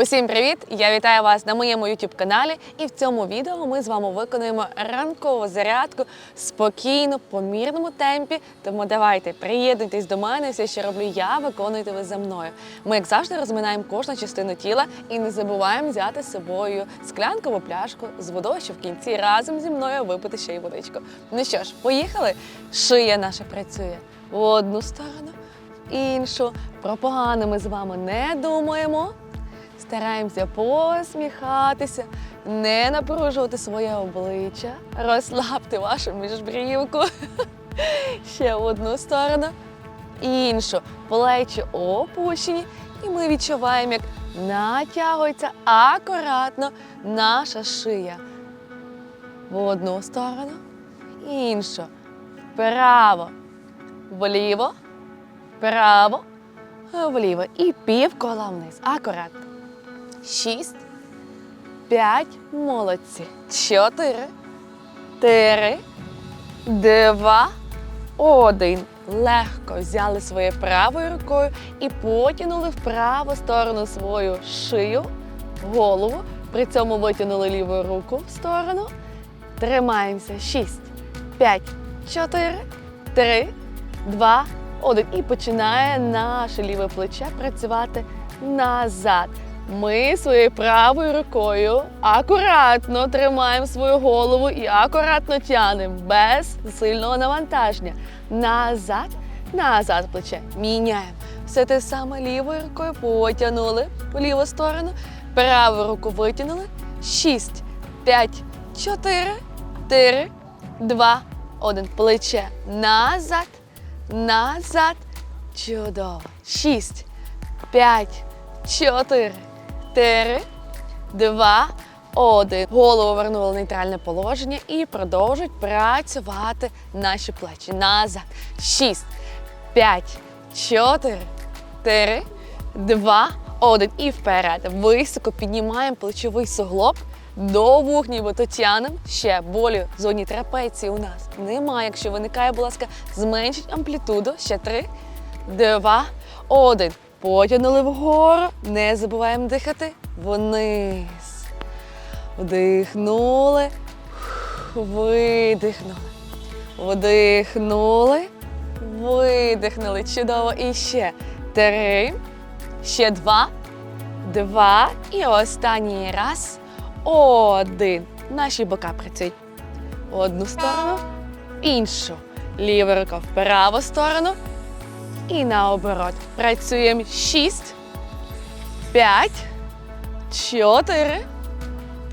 Усім привіт! Я вітаю вас на моєму youtube каналі. І в цьому відео ми з вами виконуємо ранкову зарядку спокійно, в помірному темпі. Тому давайте приєднуйтесь до мене. Все, що роблю я, виконуйте ви за мною. Ми, як завжди, розминаємо кожну частину тіла і не забуваємо взяти з собою склянку або пляшку з водою, щоб в кінці разом зі мною випити ще й водичку. Ну що ж, поїхали? Шия наша працює в одну сторону, в іншу. Про погане ми з вами не думаємо. Стараємося посміхатися, не напружувати своє обличчя, розслабте вашу міжбрівку. Ще в одну сторону, іншу. Плечі опущені, і ми відчуваємо, як натягується акуратно наша шия. В одну сторону, іншу. Вправо, вліво, вправо, вліво. І півкола вниз. Акуратно. Шість, п'ять, молодці. Чотири, три, два, один. Легко взяли своєю правою рукою і потягнули в праву сторону свою шию, голову. При цьому витягнули ліву руку в сторону. Тримаємося. Шість, п'ять, чотири, три, два, один. І починає наше ліве плече працювати назад. Ми своєю правою рукою акуратно тримаємо свою голову і акуратно тянемо без сильного навантаження. Назад, назад плече. Міняємо. Все те саме лівою рукою потягнули в ліву сторону. Праву руку витягнули. Шість, п'ять, чотири, три, два, один. Плече. Назад, назад. Чудово. Шість, п'ять, чотири. Чотири, два, один. Голову вернули в нейтральне положення і продовжують працювати наші плечі. Назад. Шість, п'ять, чотири, три, два, один. І вперед. Високо піднімаємо плечовий суглоб. До вух, нібито тянем. Ще болю в зоні трапеції у нас немає. Якщо виникає, будь ласка, зменшіть амплітуду. Ще три, два, один. Потягнули вгору, не забуваємо дихати вниз. Вдихнули, видихнули. Вдихнули, видихнули. Чудово. І ще три, ще два, два. І останній раз. Один. Наші бока працюють в одну сторону, іншу. Ліва рука в праву сторону. І наоборот. Працюємо 6, 5, 4,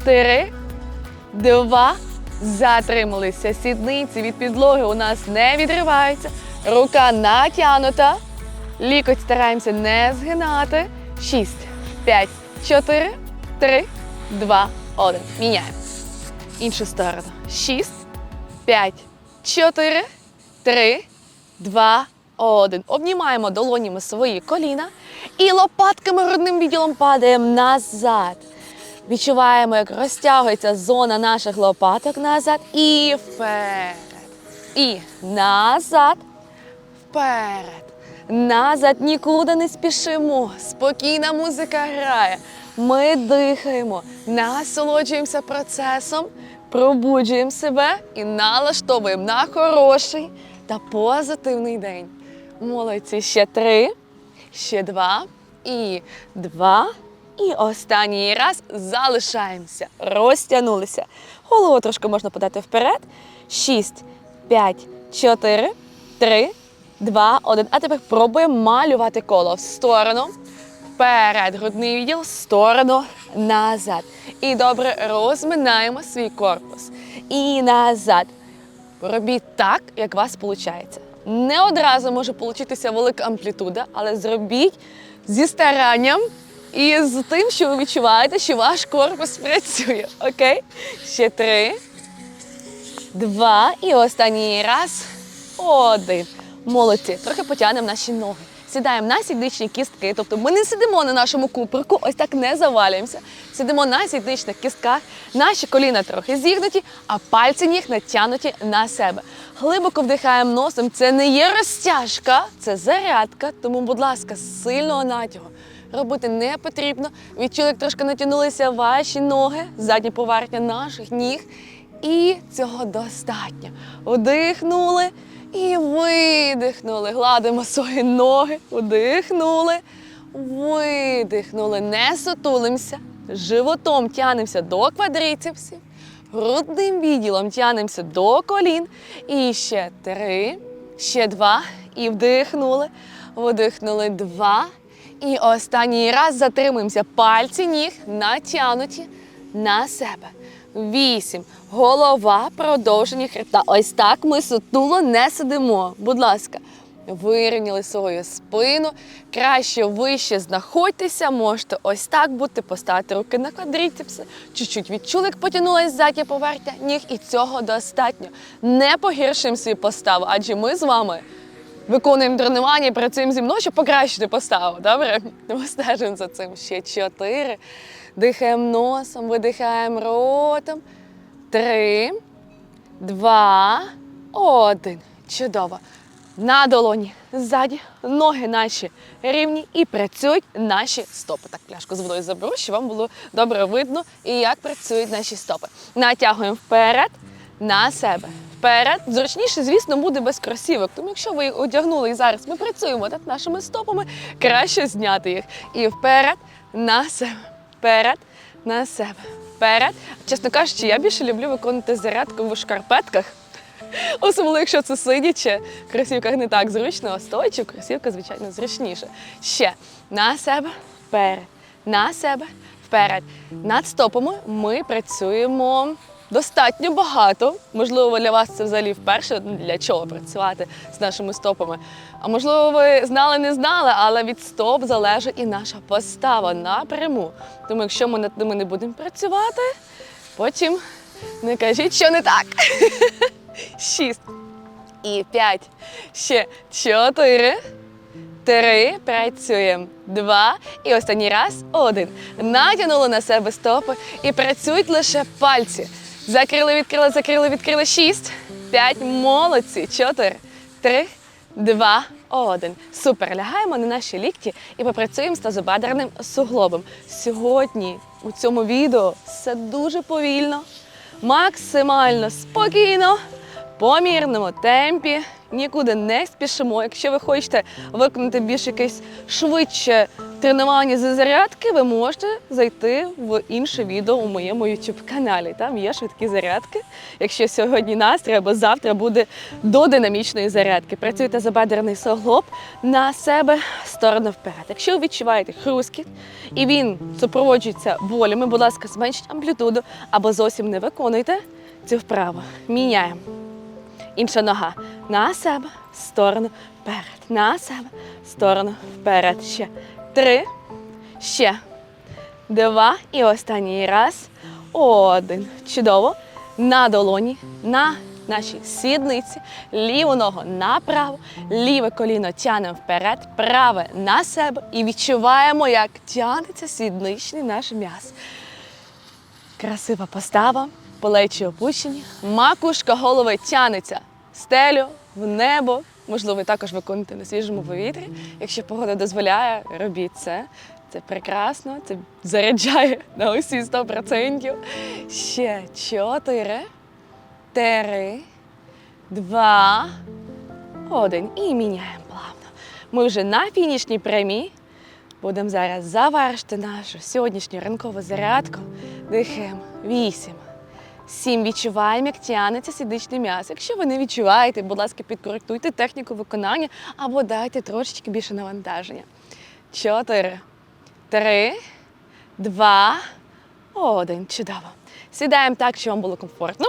3, 2. Затрималися. Сідниці від підлоги у нас не відриваються. Рука натягнута. Лікоть стараємося не згинати. 6, 5, 4, 3, 2, 1. Міняємо. Іншу сторону. 6, 5, 4, 3, 2, 1. Один. Обнімаємо долонями свої коліна і лопатками грудним відділом падаємо назад. Відчуваємо, як розтягується зона наших лопаток назад і вперед. І назад, вперед. Назад нікуди не спішимо. Спокійна музика грає. Ми дихаємо, насолоджуємося процесом, пробуджуємо себе і налаштовуємо на хороший та позитивний день. Молодці. Ще три, ще два і два. І останній раз залишаємося. Розтягнулися. Голову трошки можна подати вперед. Шість, п'ять, чотири, три, два, один. А тепер пробуємо малювати коло в сторону. Вперед, грудний відділ, в сторону, назад. І добре розминаємо свій корпус. І назад. Робіть так, як у вас виходить. Не одразу може получитися велика амплітуда, але зробіть зі старанням і з тим, що ви відчуваєте, що ваш корпус працює. Окей? Ще три, два і останній раз. Один. Молодці. Трохи потягнемо наші ноги. Сідаємо на сідничні кістки, тобто ми не сидимо на нашому куприку, ось так не завалюємося. Сидимо на сідничних кістках, наші коліна трохи зігнуті, а пальці ніг натягнуті на себе. Глибоко вдихаємо носом. Це не є розтяжка, це зарядка. Тому, будь ласка, сильного натягу робити не потрібно. Відчули, як трошки натягнулися ваші ноги, задня поверхня наших ніг. І цього достатньо. Вдихнули і видихнули. Гладимо свої ноги, вдихнули, видихнули. Не сутулимося. Животом тянемося до квадрицепсів. Грудним відділом тянемося до колін. І ще три, ще два. І вдихнули. Видихнули два. І останній раз затримуємося. Пальці ніг натягнуті на себе. Вісім. Голова продовження хребта. Ось так ми сутуло не сидимо. Будь ласка, вирівняли свою спину. Краще вище знаходьтеся. Можете ось так бути, поставити руки на квадріцепси. Чуть-чуть відчули, як потягнулась задня поверхня ніг, і цього достатньо. Не погіршуємо свою поставу, адже ми з вами виконуємо тренування і працюємо зі мною, щоб покращити поставу. Добре? Тому стежимо за цим. Ще чотири. Дихаємо носом, видихаємо ротом. Три, два, один. Чудово. На долоні ззаді, ноги наші рівні і працюють наші стопи. Так, пляшку з водою заберу, щоб вам було добре видно і як працюють наші стопи. Натягуємо вперед на себе. Вперед. Зручніше, звісно, буде без кросівок. Тому якщо ви їх одягнули і зараз ми працюємо так нашими стопами, краще зняти їх. І вперед на себе. Вперед на себе. Вперед. Чесно кажучи, я більше люблю виконувати зарядку в шкарпетках. Особливо, якщо це сидячи, в кросівках не так зручно, а стоячи в звичайно, зручніше. Ще на себе, вперед, на себе, вперед. Над стопами ми працюємо достатньо багато. Можливо, для вас це взагалі вперше для чого працювати з нашими стопами. А можливо, ви знали, не знали, але від стоп залежить і наша постава напряму. Тому якщо ми над ними не будемо працювати, потім не кажіть, що не так. Шість. І п'ять. Ще чотири. Три. Працюємо. Два. І останній раз. Один. Натягнули на себе стопи і працюють лише пальці. Закрили, відкрили, закрили, відкрили. Шість. П'ять. Молодці. Чотири. Три. Два. Один. Супер. Лягаємо на наші лікті і попрацюємо з тазобедреним суглобом. Сьогодні у цьому відео все дуже повільно максимально спокійно, помірному темпі, нікуди не спішимо. Якщо ви хочете виконати більш якесь швидше тренування зі зарядки, ви можете зайти в інше відео у моєму youtube каналі. Там є швидкі зарядки. Якщо сьогодні настрій або завтра буде до динамічної зарядки. Працюйте за бедерний суглоб на себе сторону вперед. Якщо ви відчуваєте хрускіт і він супроводжується болями, будь ласка, зменшіть амплітуду або зовсім не виконуйте цю вправу. Міняємо. Інша нога на себе, сторону вперед. На себе, сторону вперед. Ще три. Ще два. І останній раз. Один. Чудово. На долоні, на нашій сідниці. Ліву ногу направо, ліве коліно тянемо вперед, праве на себе і відчуваємо, як тягнеться сідничний наш м'яз. Красива постава, плечі опущені, макушка голови тянеться стелю, в небо. Можливо, також виконуєте на свіжому повітрі. Якщо погода дозволяє, робіть це. Це прекрасно, це заряджає на усі 100%. Ще чотири, три, два, один. І міняємо плавно. Ми вже на фінішній прямій. Будемо зараз завершити нашу сьогоднішню ранкову зарядку. Дихаємо. Вісім. Сім. Відчуваємо, як тягнеться сідичний м'яз. Якщо ви не відчуваєте, будь ласка, підкоректуйте техніку виконання або дайте трошечки більше навантаження. Чотири, три, два, один. Чудово. Сідаємо так, щоб вам було комфортно.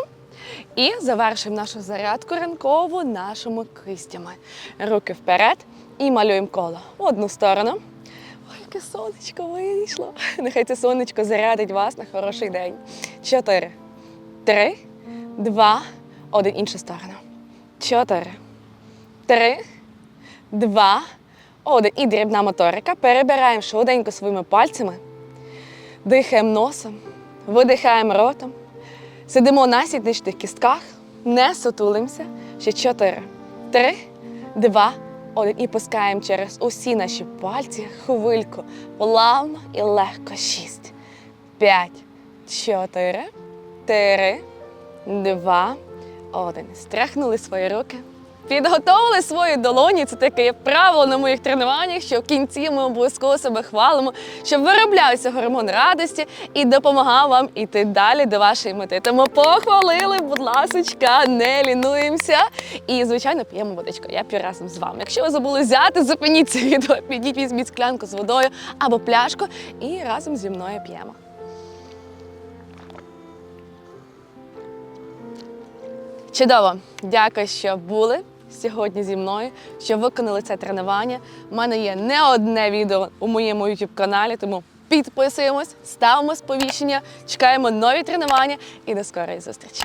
І завершуємо нашу зарядку ранкову нашими кистями. Руки вперед і малюємо коло в одну сторону. Ой, яке сонечко вийшло. Нехай це сонечко зарядить вас на хороший день. Чотири, три, два, один. Інша сторона. Чотири, три, два, один. І дрібна моторика. Перебираємо швиденько своїми пальцями. Дихаємо носом, видихаємо ротом. Сидимо на сідничних кістках, не сутулимося. Ще чотири, три, два, Один. І пускаємо через усі наші пальці хвильку. Плавно і легко. Шість, п'ять, чотири, три, два, один. Стряхнули свої руки. Підготовили свої долоні. Це таке правило на моїх тренуваннях, що в кінці ми обов'язково себе хвалимо, щоб вироблявся гормон радості і допомагав вам іти далі до вашої мети. Тому похвалили, будь ласочка, не лінуємося. І, звичайно, п'ємо водичку. Я п'ю разом з вами. Якщо ви забули взяти, зупиніть це відео, підіть, візьміть склянку з водою або пляшку і разом зі мною п'ємо. Чудово! Дякую, що були сьогодні зі мною, що виконали це тренування. У мене є не одне відео у моєму youtube каналі, тому підписуємось, ставимо сповіщення, чекаємо нові тренування і до скорої зустрічі.